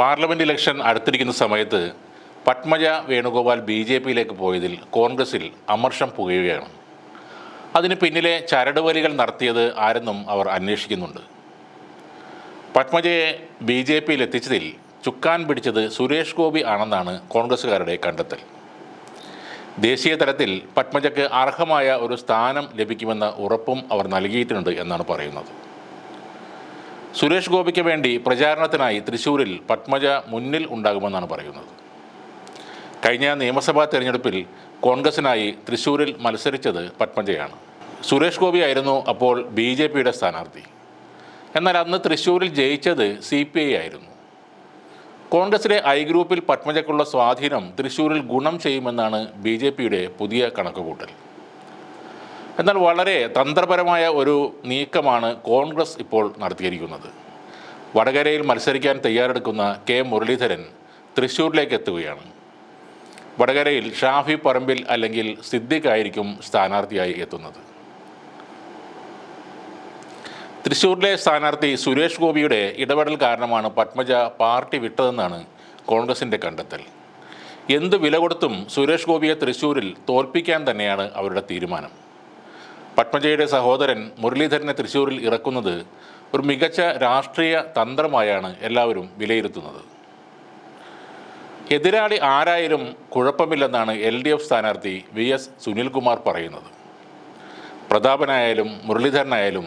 Parliament election അടുത്തിരിക്കുന്ന സമയത്ത് Padmaja Venugopal B J പിയിലേക്ക് പോയതിൽ കോൺഗ്രസിൽ അമർഷം പുകയുകയാണ്. അതിന് പിന്നിലെ ചരടുവലികൾ നടത്തിയത് ആരെന്നും അവർ അന്വേഷിക്കുന്നുണ്ട്. പത്മജയെ ബി ജെ പിയിൽ എത്തിച്ചതിൽ ചുക്കാൻ പിടിച്ചത് സുരേഷ് ഗോപി ആണെന്നാണ് കോൺഗ്രസ്സുകാരുടെ കണ്ടെത്തൽ. ദേശീയ തലത്തിൽ പത്മജയ്ക്ക് അർഹമായ ഒരു സ്ഥാനം ലഭിക്കുമെന്ന ഉറപ്പും അവർ നൽകിയിട്ടുണ്ട് എന്നാണ് പറയുന്നത്. സുരേഷ് ഗോപിക്ക് വേണ്ടി പ്രചാരണത്തിനായി തൃശൂരിൽ പത്മജ മുന്നിൽ ഉണ്ടാകുമെന്നാണ് പറയുന്നത്. കഴിഞ്ഞ നിയമസഭാ തെരഞ്ഞെടുപ്പിൽ കോൺഗ്രസിനായി തൃശൂരിൽ മത്സരിച്ചത് പത്മജയാണ്. സുരേഷ് ഗോപി ആയിരുന്നു അപ്പോൾ ബി ജെ പിയുടെ സ്ഥാനാർത്ഥി. എന്നാൽ അന്ന് തൃശൂരിൽ ജയിച്ചത് സി പി ഐ ആയിരുന്നു. കോൺഗ്രസിലെ ഐ ഗ്രൂപ്പിൽ പത്മജയ്ക്കുള്ള സ്വാധീനം തൃശൂരിൽ ഗുണം ചെയ്യുമെന്നാണ് ബി ജെ പിയുടെ പുതിയ കണക്കുകൂട്ടൽ. എന്നാൽ വളരെ തന്ത്രപരമായ ഒരു നീക്കമാണ് കോൺഗ്രസ് ഇപ്പോൾ നടത്തിയിരിക്കുന്നത്. വടകരയിൽ മത്സരിക്കാൻ തയ്യാറെടുക്കുന്ന കെ മുരളീധരൻ തൃശ്ശൂരിലേക്ക് എത്തുകയാണ്. വടകരയിൽ ഷാഫി പറമ്പിൽ അല്ലെങ്കിൽ സിദ്ദിഖ് ആയിരിക്കും സ്ഥാനാർത്ഥിയായി എത്തുന്നത്. തൃശ്ശൂരിലെ സ്ഥാനാർത്ഥി സുരേഷ് ഗോപിയുടെ ഇടപെടൽ കാരണമാണ് പത്മജ പാർട്ടി വിട്ടതെന്നാണ് കോൺഗ്രസിന്റെ കണ്ടെത്തൽ. എന്ത് വില കൊടുത്തും സുരേഷ് ഗോപിയെ തൃശ്ശൂരിൽ തോൽപ്പിക്കാൻ തന്നെയാണ് അവരുടെ തീരുമാനം. പത്മജയുടെ സഹോദരൻ മുരളീധരനെ തൃശ്ശൂരിൽ ഇറക്കുന്നത് ഒരു മികച്ച രാഷ്ട്രീയ തന്ത്രമായാണ് എല്ലാവരും വിലയിരുത്തുന്നത്. എതിരാളി ആരായാലും കുഴപ്പമില്ലെന്നാണ് എൽ ഡി എഫ് സ്ഥാനാർത്ഥി വി എസ് സുനിൽകുമാർ പറയുന്നത്. പ്രതാപനായാലും മുരളീധരനായാലും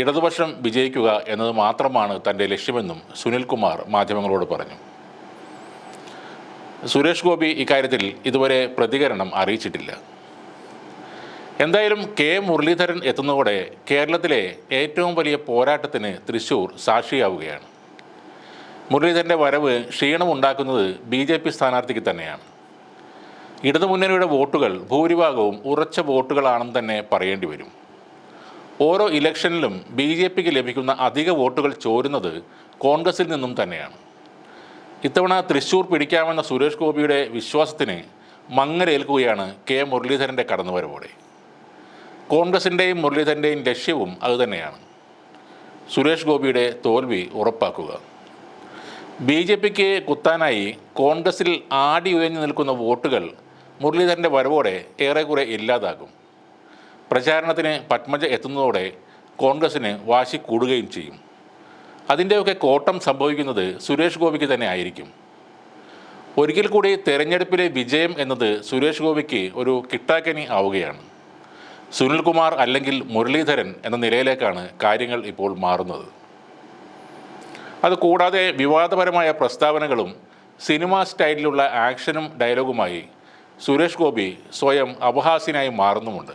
ഇടതുപക്ഷം വിജയിക്കുക എന്നത് മാത്രമാണ് തന്റെ ലക്ഷ്യമെന്നും സുനിൽകുമാർ മാധ്യമങ്ങളോട് പറഞ്ഞു. സുരേഷ് ഗോപി ഇക്കാര്യത്തിൽ ഇതുവരെ പ്രതികരണം അറിയിച്ചിട്ടില്ല. എന്തായാലും കെ മുരളീധരൻ എത്തുന്നതോടെ കേരളത്തിലെ ഏറ്റവും വലിയ പോരാട്ടത്തിന് തൃശൂർ സാക്ഷിയാവുകയാണ്. മുരളീധരന്റെ വരവ് ക്ഷീണമുണ്ടാക്കുന്നത് ബി ജെ പി സ്ഥാനാർത്ഥിക്ക് തന്നെയാണ്. ഇടതുമുന്നണിയുടെ വോട്ടുകൾ ഭൂരിഭാഗവും ഉറച്ച വോട്ടുകളാണെന്ന് തന്നെ പറയേണ്ടി വരും. ഓരോ ഇലക്ഷനിലും ബി ജെ പിക്ക് ലഭിക്കുന്ന അധിക വോട്ടുകൾ ചോരുന്നത് കോൺഗ്രസിൽ നിന്നും തന്നെയാണ്. ഇത്തവണ തൃശൂർ പിടിക്കാമെന്ന സുരേഷ് ഗോപിയുടെ വിശ്വാസത്തിന് മങ്ങലേൽക്കുകയാണ് കെ മുരളീധരന്റെ കടന്നുവരവോടെ. കോൺഗ്രസിന്റെയും മുരളീധരന്റെയും ലക്ഷ്യവും അതുതന്നെയാണ്. സുരേഷ് ഗോപിയുടെ തോൽവി ഉറപ്പാക്കുക. ബി ജെ പിക്ക് കുത്താനായി കോൺഗ്രസിൽ ആടി ഉയഞ്ഞു നിൽക്കുന്ന വോട്ടുകൾ മുരളീധരന്റെ വരവോടെ ഏറെക്കുറെ ഇല്ലാതാകും. പ്രചാരണത്തിന് പത്മജ എത്തുന്നതോടെ കോൺഗ്രസിന് വാശി കൂടുകയും ചെയ്യും. അതിന്റെയൊക്കെ കോട്ടം സംഭവിക്കുന്നത് സുരേഷ് ഗോപിക്ക് തന്നെ ആയിരിക്കും. ഒരിക്കൽ കൂടി തെരഞ്ഞെടുപ്പിലെ വിജയം എന്നത് സുരേഷ് ഗോപിക്ക് ഒരു കിട്ടാക്കനി ആവുകയാണ്. സുനിൽകുമാർ അല്ലെങ്കിൽ മുരളീധരൻ എന്ന നിലയിലേക്കാണ് കാര്യങ്ങൾ ഇപ്പോൾ മാറുന്നത്. അതുകൂടാതെ വിവാദപരമായ പ്രസ്താവനകളും സിനിമ സ്റ്റൈലിലുള്ള ആക്ഷനും ഡയലോഗുമായി സുരേഷ് ഗോപി സ്വയം അപഹാസ്യനായി മാറുന്നുമുണ്ട്.